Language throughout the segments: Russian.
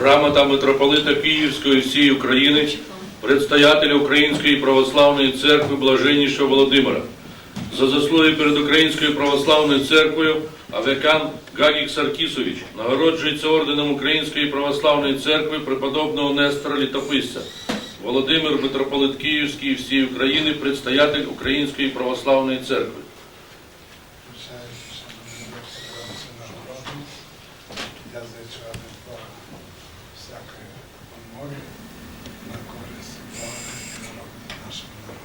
Грамота митрополита Київської всієї України, предстоятеля Української православної церкви Блаженнішого Володимира. За заслуги перед Українською православною церквою Авекан Гагік Саркісович нагороджується орденом Української православної церкви преподобного Нестора Літописця. Володимир, митрополит Київський всієї України, предстоятель Української православної церкви. Всякої умови на користь Бога і народу нашого народу.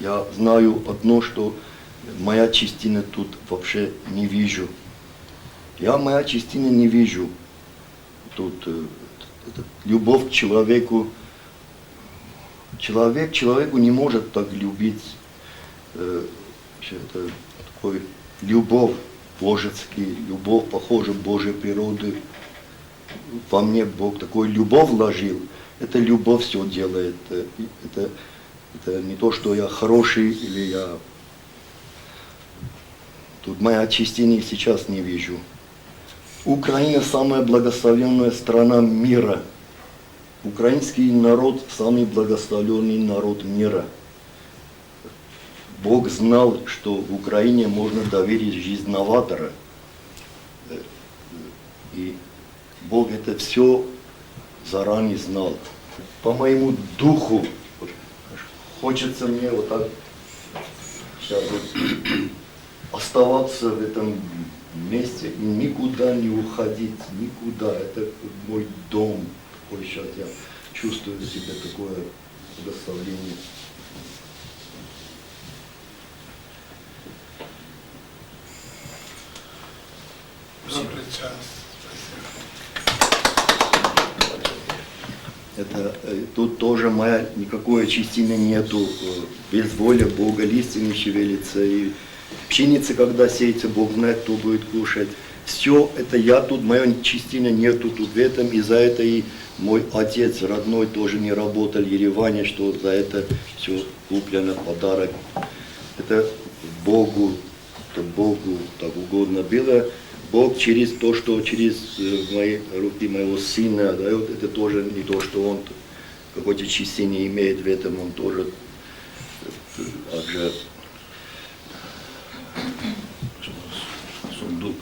Я знаю одно, что моя частина тут вообще не вижу. Я моя частина не вижу. Тут э, это любовь к человеку. Человек человеку не может так любить. Э, это такой любовь божеский, любовь, похожа Божьей природы. Во мне Бог такой любовь вложил. Это любовь все делает. Э, Это, это не то, что я хороший или я... Тут моя частине сейчас не вижу. Украина самая благословенная страна мира. Украинский народ самый благословенный народ мира. Бог знал, что в Украине можно доверить жизнь новатора. И Бог это все заранее знал. По моему духу хочется мне вот так сейчас вот оставаться в этом месте, и никуда не уходить, никуда. Это мой дом. Такой сейчас я чувствую в себе такое благословение. Добрий час. Это, э, тут тоже моя никакой частины нету. э, Без воли Бога листья не шевелится. И пшеница, когда сеется, Бог знает, кто будет кушать. Все это я тут, моей частины нету тут в этом. И за это и мой отец родной тоже не работал в Ереване, что за это все куплено, подарок. Это Богу, это Богу так угодно было. Бог через то, что через э, мои руки моего сына дает, это тоже не то, что он какой-то частицы имеет в этом, он тоже э, также Сундук.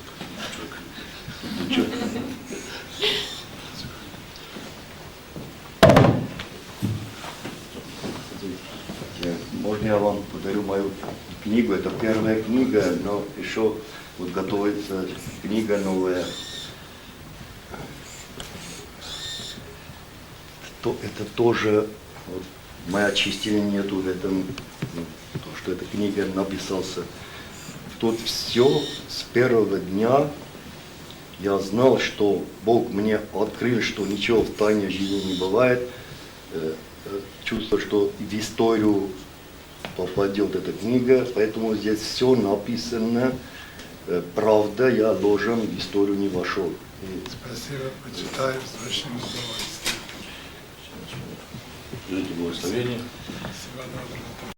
Я- Можно я вам подарю мою книгу? Это первая книга, но еще вот готовится книга новая. То, это тоже вот, моя частина нету в этом, ну, то, что эта книга написался. Тут все с первого дня я знал, что Бог мне открыл, что ничего в тайне жизни не бывает. Э, э, Чувство, что в историю попадет эта книга, поэтому здесь все написано. Э, Правда, я ложен в историю не вошел. И Спасибо, почитаю з великим удовольствием. Ждите благословения. Всего доброго.